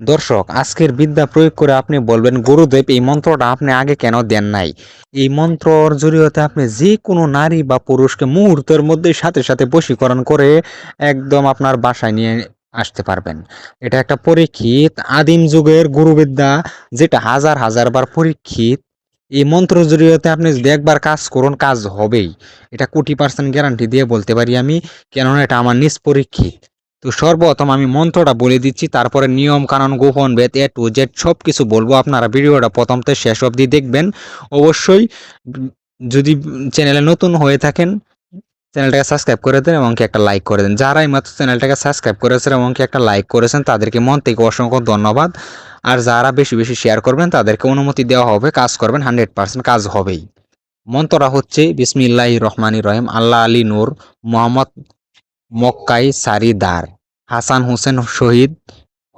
দর্শক, আজকের বিদ্যা প্রয়োগ করে আপনি বলবেন, গুরুদেব, এই মন্ত্রটা আপনি আগে কেন দেন নাই? এই মন্ত্রর জরিয়তে আপনি যে কোনো নারী বা পুরুষকে মুহূর্তের মধ্যে সাথে সাথে বশীকরণ করে একদম আপনার বাসায় নিয়ে আসতে পারবেন। এটা একটা পরীক্ষিত আদিম যুগের গুরুবিদ্যা, যেটা হাজার হাজার বার পরীক্ষিত। এই মন্ত্র জরিয়তে আপনি যদি একবার কাজ করুন, কাজ হবেই। এটা কোটি পার্সেন্ট গ্যারান্টি দিয়ে বলতে পারি আমি, কেননা এটা আমার নিজ পরীক্ষিত। তো সর্বপ্রথম আমি মন্ত্রটা বলে দিচ্ছি, তারপরে নিয়ম, কানুন, গোপন বেদ এ টু জেড সব কিছু বলব। আপনারা ভিডিওটা প্রথম থেকে শেষ অবধি দেখবেন। অবশ্যই যদি চ্যানেলে নতুন হয়ে থাকেন, চ্যানেলটাকে সাবস্ক্রাইব করে দেন এবং কি একটা লাইক করে দেন। যারা এই মাত্র চ্যানেলটাকে সাবস্ক্রাইব করেছেন এবং একটা লাইক করেছেন, তাদেরকে মন থেকে অসংখ্য ধন্যবাদ। আর যারা বেশি বেশি শেয়ার করবেন, তাদেরকে অনুমতি দেওয়া হবে, কাজ করবেন হান্ড্রেড পার্সেন্ট কাজ হবেই। মন্ত্রটা হচ্ছে বিসমিল্লাহ রহমানি রহিম, আল্লাহ আলী নূর মোহাম্মদ মক্কাই সারিদার হাসান হোসেন শহীদ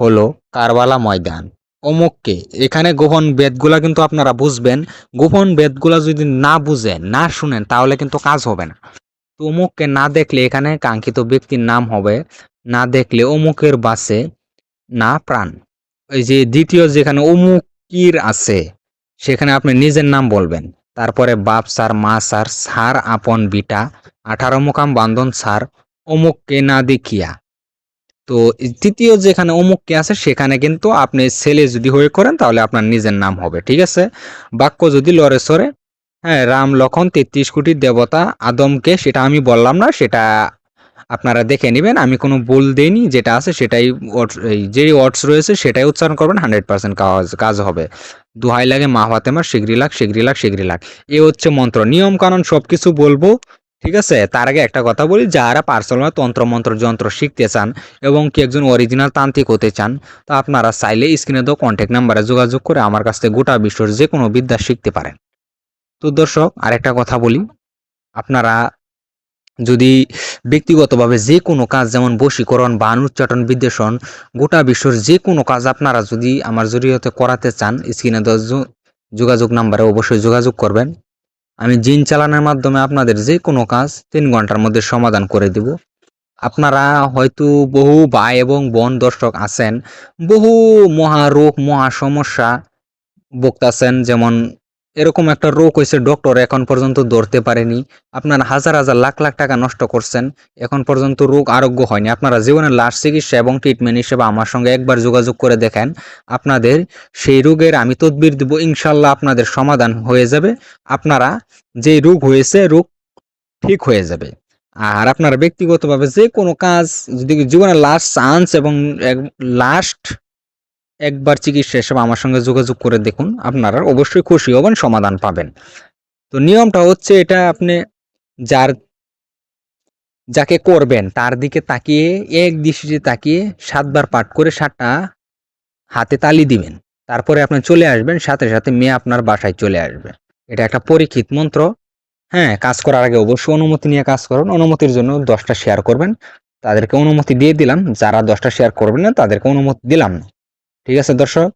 হলো কারবালা ময়দান। অমুককে, এখানে গোপন বেদগুলা কিন্তু আপনারা বুঝবেন। গোপন বেদগুলা যদি না বুঝেন, না শুনেন, তাহলে কিন্তু কাজ হবে না। তো অমুককে না দেখলে এখানে কাঙ্ক্ষিত ব্যক্তির নাম হবে, না দেখলে অমুকের বাসে না প্রাণ। ওই যে দ্বিতীয় যেখানে অমুকির আছে, সেখানে আপনি নিজের নাম বলবেন। তারপরে বাপ, স্যার, মা, স্যার স্যার, আপন, বিটা, আঠারো মুকাম বান্ধন, স্যার অমুককে না দেখিয়া। তো তৃতীয় যেখানে অমুককে আছে, সেখানে কিন্তু আপনি ছেলে যদি হয়ে করেন, তাহলে আপনার নিজের নাম হবে, ঠিক আছে? বাক্য যদি লড়ে সরে হ্যাঁ রাম লক্ষণ তেত্রিশ কোটি দেবতা আদমকে, সেটা আমি বললাম না, সেটা আপনারা দেখে নেবেন, আমি কোনো ভুল দেইনি, যেটা আছে সেটাই যে ওয়ার্ডস রয়েছে, সেটাই উচ্চারণ করবেন, হান্ড্রেড পার্সেন্ট কাজ কাজ হবে। দুহাই লাগে মা ফাতেমা শিগরি লাখ শিগরি লাখ শিগরি লাখ এ হচ্ছে মন্ত্র, নিয়ম কানুন সব কিছু বলব ঠিক আছে? তার আগে একটা কথা বলি, যারা পার্সোনাল তন্ত্র মন্ত্র যন্ত্র শিখতে চান এবং কি একজন অরিজিনাল তান্ত্রিক হতে চান, তা আপনারা চাইলে স্ক্রিনে দেওয়া কন্ট্যাক্ট নাম্বারে যোগাযোগ করে আমার কাছ থেকে গোটা বিশ্বর যে কোনো বিদ্যা শিখতে পারেন। তো দর্শক, আরেকটা কথা বলি, আপনারা যদি ব্যক্তিগতভাবে যে কোনো কাজ, যেমন বশীকরণ বা অনুচ্চাটন বিদ্বেষণ, গোটা বিশ্বর যে কোনো কাজ আপনারা যদি আমার জরিয়তে করাতে চান স্ক্রিনে যোগাযোগ নাম্বারে অবশ্যই যোগাযোগ করবেন। আমি জিন চালানোর মাধ্যমে আপনাদের যে কোনো কাজ তিন ঘণ্টার মধ্যে সমাধান করে দিব। আপনারা হয়তো বহু ভাই এবং বোন দর্শক আছেন, বহু মহা রোগ, মহা সমস্যা বক্তাছেন যেমন এরকম একটা রোগ হয়েছে ডক্টর এখন পর্যন্ত ধরতে পারেনি। আপনারা হাজার হাজার লাখ লাখ টাকা নষ্ট করছেন। এখন পর্যন্ত রোগ আরোগ্য হয়নি। আপনারা জীবনের লাস্ট চিকিৎসা এবং ট্রিটমেন্ট হিসেবে আমার সঙ্গে একবার যোগাযোগ করে দেখেন। আপনাদের সেই রোগের আমি তদবির দিব, ইনশাল্লাহ আপনাদের সমাধান হয়ে যাবে। আপনারা যে রোগ হয়েছে, রোগ ঠিক হয়ে যাবে। আর আপনারা ব্যক্তিগতভাবে যে কোনো কাজ, যদি জীবনের লাস্ট চান্স এবং লাস্ট একবার চিকিৎসা হিসেবে আমার সঙ্গে যোগাযোগ করে দেখুন, আপনারা অবশ্যই খুশি হবেন, সমাধান পাবেন। তো নিয়মটা হচ্ছে এটা আপনি যার যাকে করবেন, তার দিকে তাকিয়ে, এক দৃষ্টিতে তাকিয়ে সাতবার পাঠ করে সাতটা হাতে তালি দিবেন। তারপরে আপনি চলে আসবেন, সাথে সাথে মেয়ে আপনার বাসায় চলে আসবে। এটা একটা পরীক্ষিত মন্ত্র। হ্যাঁ কাজ করার আগে অবশ্যই অনুমতি নিয়ে কাজ করুন। অনুমতির জন্য দশটা শেয়ার করবেন। তাদেরকে অনুমতি দিয়ে দিলাম। যারা দশটা শেয়ার করবেন না, তাদেরকে অনুমতি দিলাম না। ঠিক আছে দর্শক?